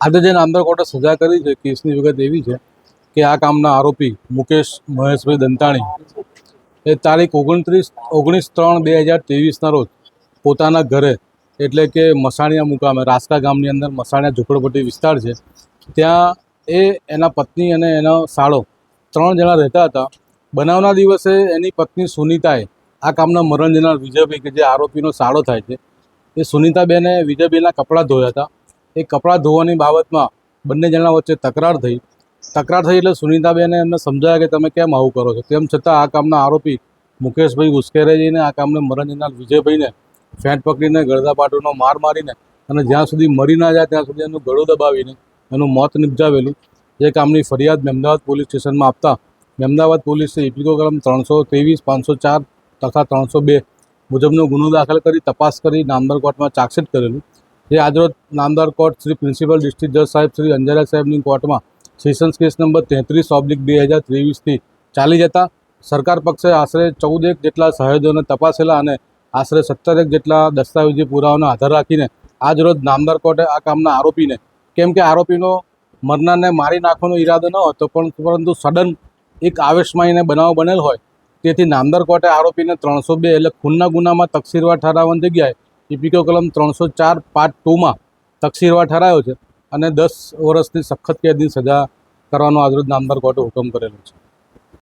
આજે જે નામદાર કોર્ટે સજા કરી છે, કેસની વિગત એવી છે કે આ કામના આરોપી મુકેશ મહેશભાઈ દંતાણી એ તારીખ ઓગણત્રીસ, ઓગણીસ ત્રણ બે હજાર ત્રેવીસના રોજ પોતાના ઘરે, એટલે કે મસાણિયા મુકામે, રાસકા ગામની અંદર મસાણિયા ઝૂંપડપટ્ટી વિસ્તાર છે, ત્યાં એ એના પત્ની અને એનો સાળો ત્રણ જણા રહેતા હતા. બનાવના દિવસે એની પત્ની સુનિતાએ આ કામના મરણ જનાર વિજયભાઈ કે જે આરોપીનો સાળો થાય છે, એ સુનિતાબેને વિજયભાઈના કપડાં ધોયા હતા. એ કપડાં ધોવાની બાબતમાં બંને જણા વચ્ચે તકરાર થઈ. તકરાર થઈ એટલે સુનિતાબેને એમને સમજાયા કે તમે કેમ આવું કરો છો? તેમ છતાં આ કામના આરોપી મુકેશભાઈ ઉશ્કેરે જઈને આ કામને મરણ જનાર વિજયભાઈને ફેંટ પકડીને ગળદાપાટુનો માર મારીને અને જ્યાં સુધી મરી ના જાય ત્યાં સુધી એનું ગળું દબાવીને એનું મોત નિપજાવેલું. જે કામની ફરિયાદ મહેમદાવાદ પોલીસ સ્ટેશનમાં આપતા મહેમદાવાદ પોલીસે ઇપીકો કલમ ત્રણસો ત્રેવીસ, પાંચસો ચાર તથા ત્રણસો બે મુજબનો ગુનો દાખલ કરી તપાસ કરી, નામદર કોર્ટમાં ચાર્જશીટ કરેલું. જે આજરોજ નામદાર કોર્ટ શ્રી પ્રિન્સિપલ ડિસ્ટ્રિક્ટ જજ સાહેબ શ્રી અંજારા સાહેબની કોર્ટમાં સેશન્સ કેસ નંબર તેત્રીસ ઓબ્લિક બે હજાર ત્રેવીસથી ચાલી જતા. સરકાર પક્ષે આશરે ચૌદ એક જેટલા સહેજોને તપાસેલા અને આશરે સત્તર એક જેટલા દસ્તાવેજી પુરાવાનો આધાર રાખીને આજરોજ નામદાર કોર્ટે આ કામના આરોપીને કેમ કે આરોપીનો મરનારને મારી નાખવાનો ઈરાદો ન હતો પણ પરંતુ સડન એક આવેશમાં એને બનાવ બનેલ હોય. તેથી નામદાર કોર્ટે આરોપીને ત્રણસો બે એટલે ખૂનના ગુનામાં તકસીરવાર ઠરાવવાની જગ્યાએ ઇપિકો કલમ ત્રણસો ચાર પાર્ટ ટુમાં તકસીરવા ઠરાયો છે અને દસ વર્ષની સખત કેદની સજા કરવાનો આજરોજ નામદાર કોર્ટે હુકમ કરેલો છે.